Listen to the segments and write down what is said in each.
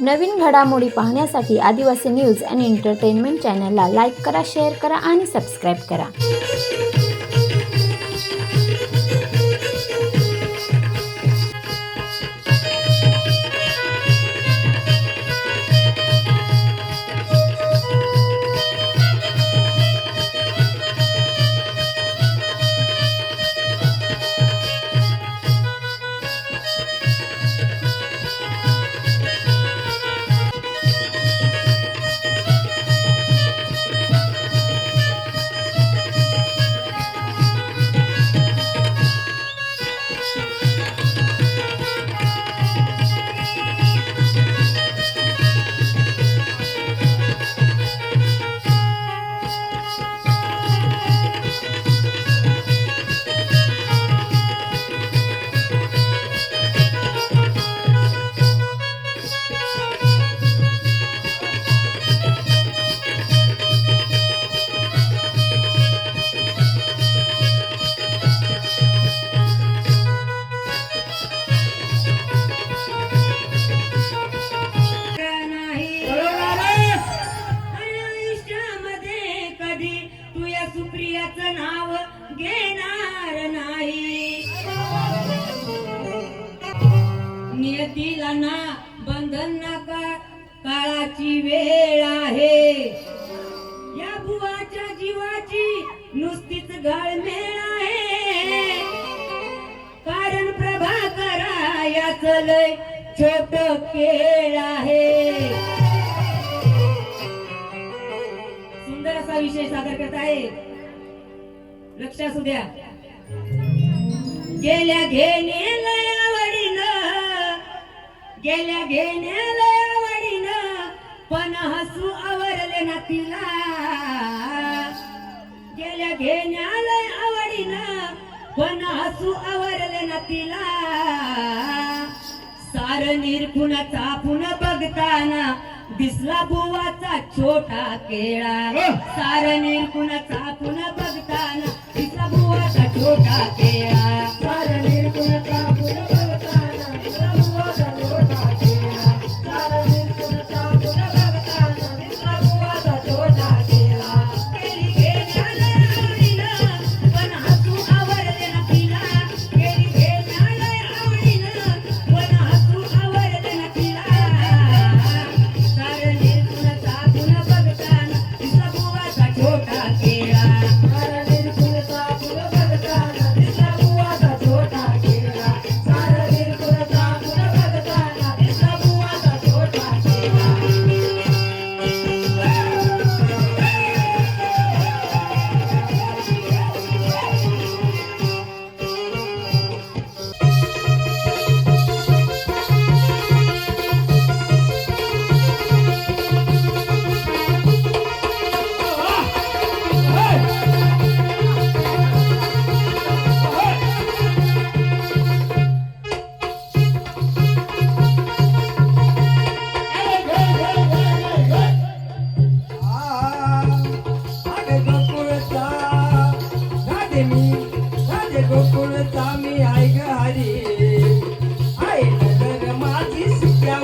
नवीन घडामोडी पाहण्यासाठी Adivasi news and entertainment चॅनलला लाईक करा शेअर करा आणि सबस्क्राईब करा. छोट खेळ आहे. सुंदर असा विषय सादर करत आहे. लक्षात असू द्या गेल्या घेण्याला आवडीनं गेल्या घेण्याला आवडीनं पण हसू आवरले ना तिला. गेल्या घेण्याला आवडीनं पण हसू आवरले ना तिला. पार निर्गुणाचा पुन्हा बघताना दिसला बुवाचा छोटा केळा. सार निर्गुणाचा पुन्हा बघताना दिसला बुवाचा छोटा केळा. सार निर्गुणाचा पुन्हा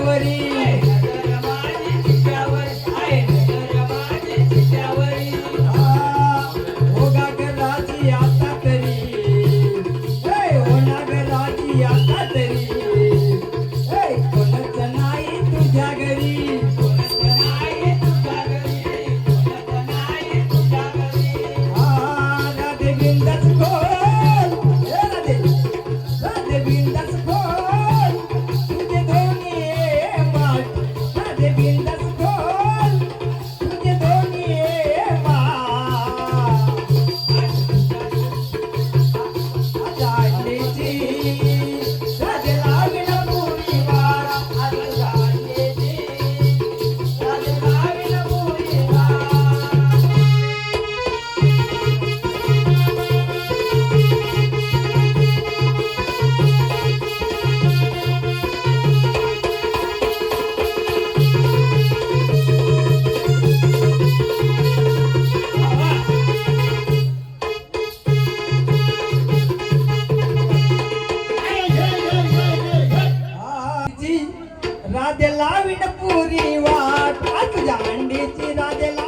வரி लावीन पुरी वाट. आ तुझ्या अंडीची राजे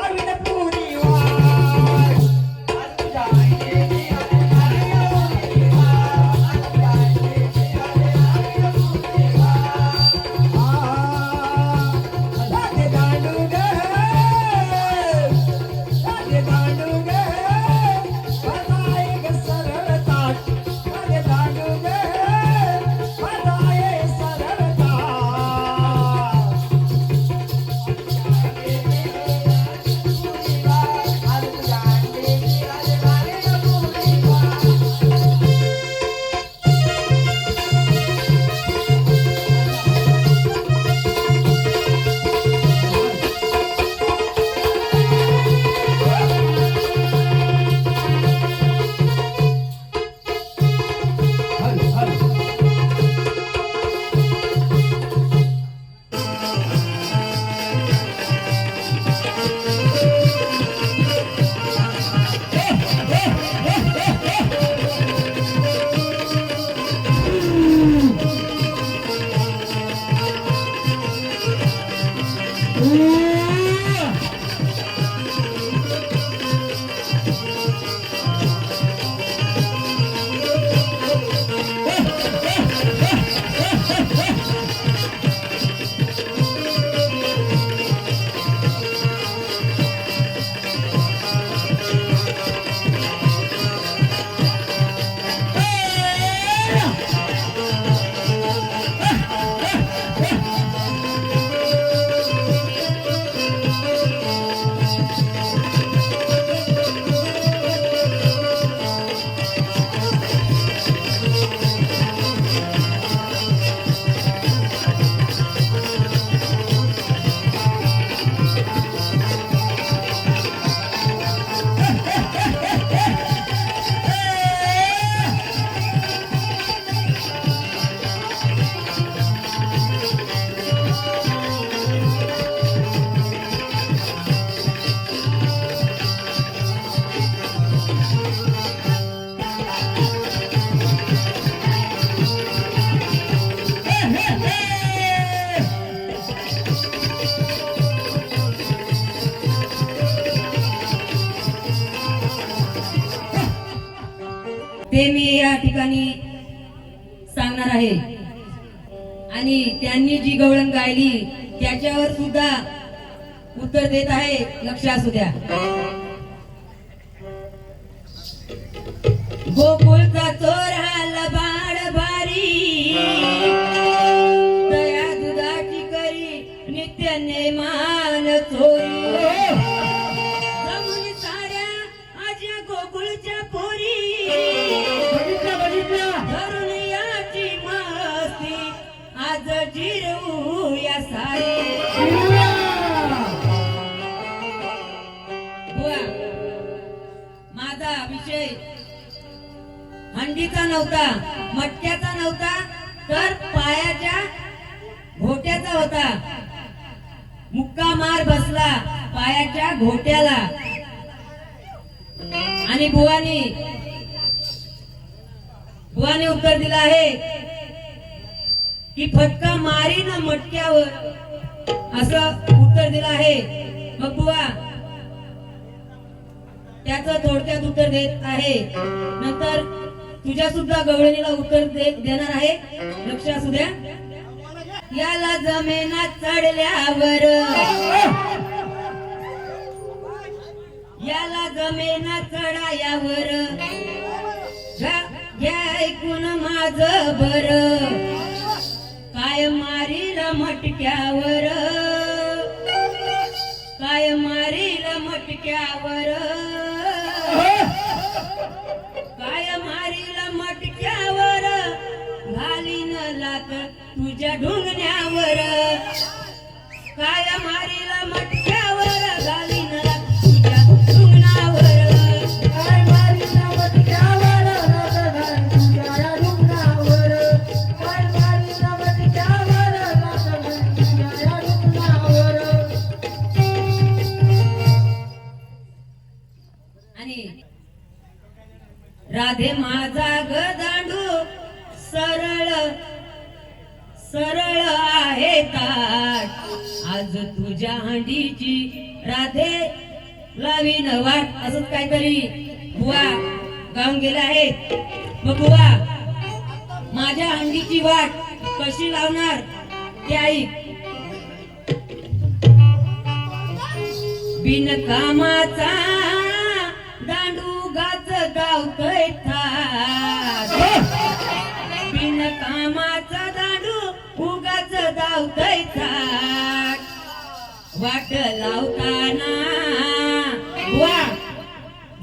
ते मी या ठिकाणी सांगणार आहे. आणि त्यांनी जी गवळण गायली त्याच्यावर सुद्धा उत्तर देत आहे. लक्ष असू द्या. गोकुळचा चोर हंडीचा नव्हता मटक्याचा नव्हता तर पायाच्या घोट्याचा होता. मुक्का मार बसला पायाच्या घोट्याला. आणि बुवानी बुवाने उत्तर दिलं आहे की फटका मारी ना मटक्यावर. असं उत्तर दिलं आहे. मग बुवा त्याचं थोडक्यात उत्तर देत आहे. नंतर तुझ्या सुद्धा गवळणीला उत्तर देणार आहे. लक्ष असू द्या. याला जमेना चढल्यावर. याला जमेना चढायावर. घ्या- घ्या ऐकून माझ बर काय मारील मटक्यावर? काय मारील मटक्यावर? तुझ्या ढुंगण्यावर सरळ आहे ता आज तुझ्या हंडीची राधे लावीन वाट. असंच काहीतरी बुवा गाऊन गेले आहेत मग बुवा माझ्या हंडीची वाट कशी लावणार ते ऐक. बिनकामाचा दांडू गाच गावतोय थाट. बिनकामाचा दांडू उगाच धावतय वाट लावताना. वा.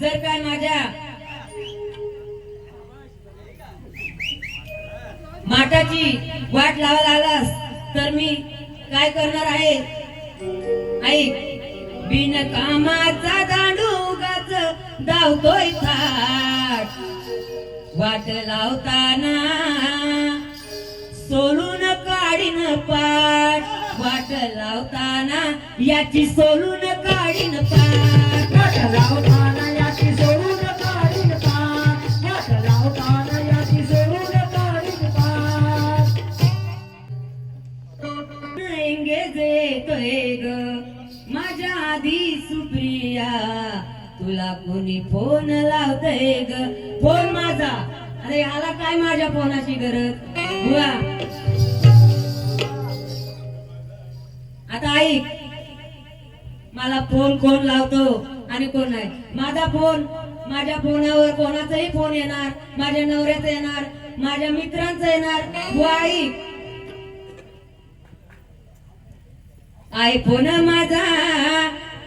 जर का माझ्या माठाची वाट लावायला आलास तर मी काय करणार आहे? आई बिन कामाचा दांडू गाच धावतोय थाट. वाट लावताना सोलून काढीन पाठ वाट लावताना याची सोलून काढीन पाठ वाट लावताना याची सोडून काढीन पार. वाट लावताना याची सोडून काढीन पार. एंगेज येतोय ग. माझ्या आधी सुप्रिया. तुला कोणी फोन लावतय ग? फोन माझा. अरे आला काय माझ्या फोनाची गरज? बुवा. आता ऐक मला फोन कोण लावतो आणि कोण नाही. माझा फोन माझ्या फोनावर कोणाचाही फोन येणार माझ्या नवऱ्याचा येणार माझ्या मित्रांचा येणार. बुवा ऐक आयफोन माझा.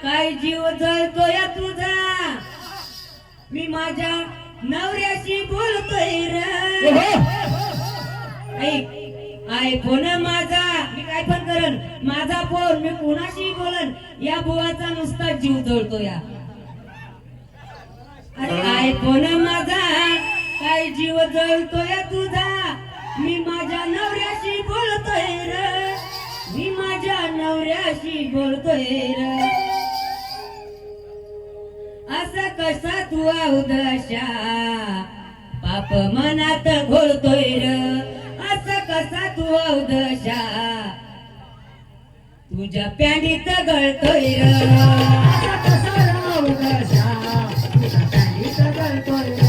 काय जीव जळतो या तुझा? मी माझ्या नवऱ्याशी बोलतोय रे. ऐक आयफोन माझा मी काय पण करन माझा फोन मी कोणाशी बोलन या बुवाचा नुसता जीव जळतो या. अरे आयफोन माझा काय जीव जळतो या तुझा? मी माझ्या नवऱ्याशी बोलतोय र. मी माझ्या नवऱ्याशी बोलतोय र. असं कसा तू उदशा पाप मनात घोळतोय र. कसा तू उदशा तुझ्या पॅन्डीत गळतोय कसा राव दशा, तुझा काही सगळतोय